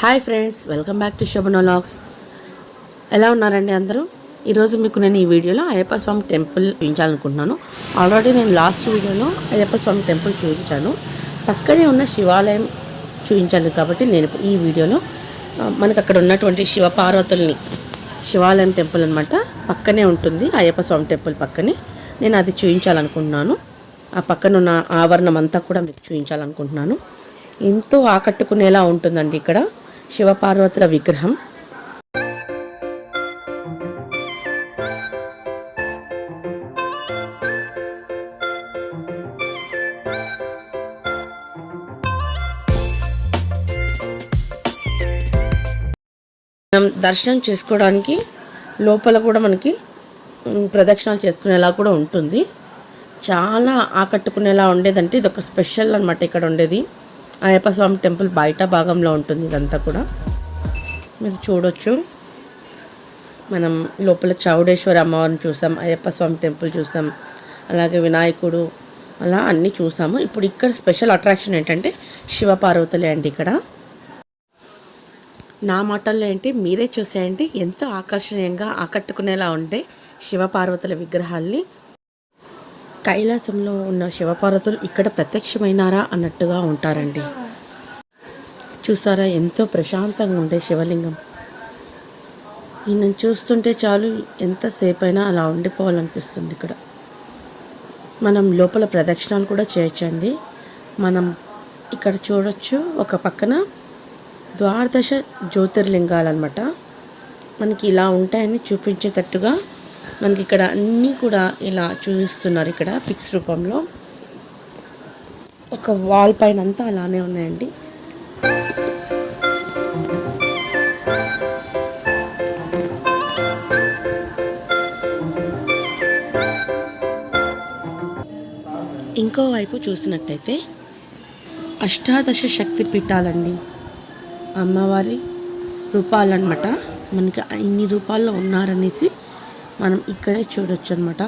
Hi friends welcome back to శుభనోలాగ్స్ ఎలా ఉన్నారండి అందరూ? ఈరోజు మీకు నేను ఈ వీడియోలో అయ్యప్ప స్వామి టెంపుల్ చూపించాలనుకుంటున్నాను. ఆల్రెడీ నేను లాస్ట్ వీడియోలో అయ్యప్ప స్వామి టెంపుల్ చూపించాను. పక్కనే ఉన్న శివాలయం చూపించాను కాబట్టి నేను ఈ వీడియోలో మనకు అక్కడ ఉన్నటువంటి శివ పార్వతుల్ని శివాలయం టెంపుల్ అనమాట పక్కనే ఉంటుంది అయ్యప్ప స్వామి టెంపుల్ పక్కనే. నేను అది చూపించాలనుకుంటున్నాను. ఆ పక్కన ఉన్న ఆవరణం అంతా కూడా మీకు చూపించాలనుకుంటున్నాను. ఎంతో ఆకట్టుకునేలా ఉంటుందండి ఇక్కడ. శివపార్వతుల విగ్రహం. మనం దర్శనం చేసుకోవడానికి లోపల కూడా మనకి ప్రదక్షిణాలు చేసుకునేలా కూడా ఉంటుంది. చాలా ఆకట్టుకునేలా ఉండేదంటే ఇది ఒక స్పెషల్ అనమాట ఇక్కడ ఉండేది. అయ్యప్ప స్వామి టెంపుల్ బయట భాగంలో ఉంటుంది ఇదంతా కూడా. మీరు చూడొచ్చు. మనం లోపల చౌడేశ్వరి అమ్మవారిని చూసాం అయ్యప్ప స్వామి టెంపుల్ చూసాం అలాగే వినాయకుడు అలా అన్నీ చూసాము. ఇప్పుడు ఇక్కడ స్పెషల్ అట్రాక్షన్ ఏంటంటే శివపార్వతులే అండి ఇక్కడ. నా మాటల్లో ఏంటి మీరే చూసేయండి. ఎంతో ఆకర్షణీయంగా ఆకట్టుకునేలా ఉండే శివపార్వతుల విగ్రహాల్ని కైలాసంలో ఉన్న శివపార్వతులు ఇక్కడ ప్రత్యక్షమైనారా అన్నట్టుగా ఉంటారండి. చూసారా ఎంతో ప్రశాంతంగా ఉండే శివలింగం. ఈయన చూస్తుంటే చాలు ఎంతసేపు అయినా అలా ఉండిపోవాలనిపిస్తుంది ఇక్కడ. మనం లోపల ప్రదక్షిణాలు కూడా చేయొచ్చండి. మనం ఇక్కడ చూడొచ్చు ఒక పక్కన ద్వాదశ జ్యోతిర్లింగాలు అనమాట మనకి ఇలా ఉంటాయని చూపించేటట్టుగా మనకి ఇక్కడ అన్నీ కూడా ఇలా చూపిస్తున్నారు ఇక్కడ పిక్స్ రూపంలో. ఒక వాల్ పైన అంతా అలానే ఉన్నాయండి. ఇంకో వైపు చూసినట్టయితే అష్టాదశ శక్తి పీఠాలండి. అమ్మవారి రూపాలన్నమాట. మనకి ఇన్ని రూపాల్లో ఉన్నారనేసి మనం ఇక్కడే చూడొచ్చు అనమాట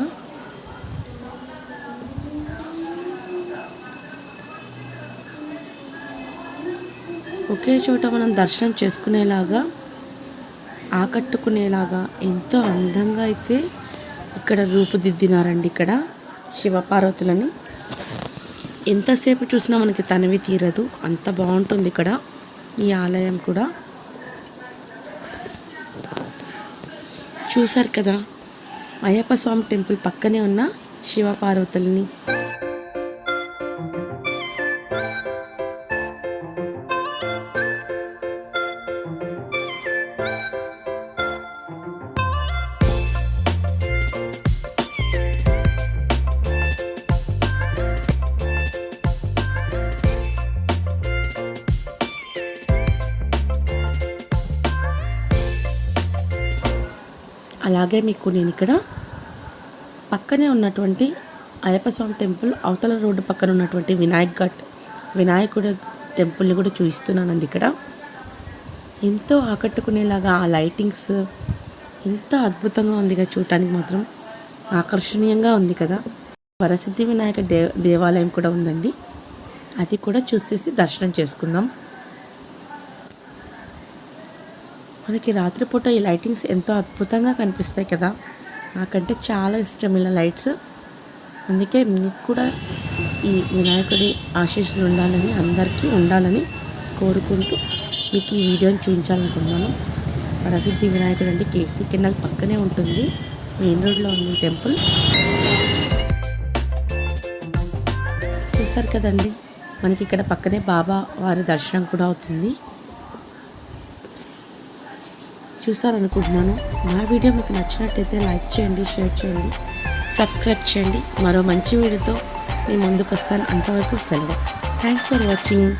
ఒకే చోట మనం దర్శనం చేసుకునేలాగా ఆకట్టుకునేలాగా ఎంతో అందంగా అయితే ఇక్కడ రూపుదిద్దినారండి ఇక్కడ శివపార్వతులని. ఎంతసేపు చూసినా మనకి తనవి తీరదు. అంత బాగుంటుంది ఇక్కడ ఈ ఆలయం కూడా. చూశారు కదా? అయ్యప్ప స్వామి టెంపుల్ పక్కనే ఉన్న శివపార్వతులని. అలాగే మీకు నేను ఇక్కడ పక్కనే ఉన్నటువంటి అయ్యప్ప స్వామి టెంపుల్ అవతల రోడ్డు పక్కన ఉన్నటువంటి వినాయక్ ఘట్ వినాయకుడు టెంపుల్ని కూడా చూపిస్తున్నానండి ఇక్కడ. ఎంతో ఆకట్టుకునేలాగా ఆ లైటింగ్స్ ఎంత అద్భుతంగా ఉంది కదా చూడటానికి మాత్రం. ఆకర్షణీయంగా ఉంది కదా. వరసిద్ధి వినాయక దే దేవాలయం కూడా ఉందండి. అది కూడా చూసేసి దర్శనం చేసుకుందాం. మనకి రాత్రిపూట ఈ లైటింగ్స్ ఎంతో అద్భుతంగా కనిపిస్తాయి కదా. నాకంటే చాలా ఇష్టం ఇలా లైట్స్. అందుకే మీకు కూడా ఈ వినాయకుడి ఆశీస్సులు ఉండాలని అందరికీ ఉండాలని కోరుకుంటూ మీకు ఈ వీడియోని చూపించాలనుకున్నాను ప్రసిద్ధి వినాయకుడు అంటే కేసీ కెనాల్ పక్కనే ఉంటుంది. మెయిన్ రోడ్లో ఉంది టెంపుల్. చూస్తారు కదండి మనకి ఇక్కడ పక్కనే బాబా వారి దర్శనం కూడా అవుతుంది. చూస్తారనుకుంటున్నాను. నా వీడియో మీకు నచ్చినట్టయితే లైక్ చేయండి షేర్ చేయండి సబ్స్క్రైబ్ చేయండి. మరో మంచి వీడియోతో మీ ముందుకు వస్తాను అంతవరకు సెలవు. Thanks for watching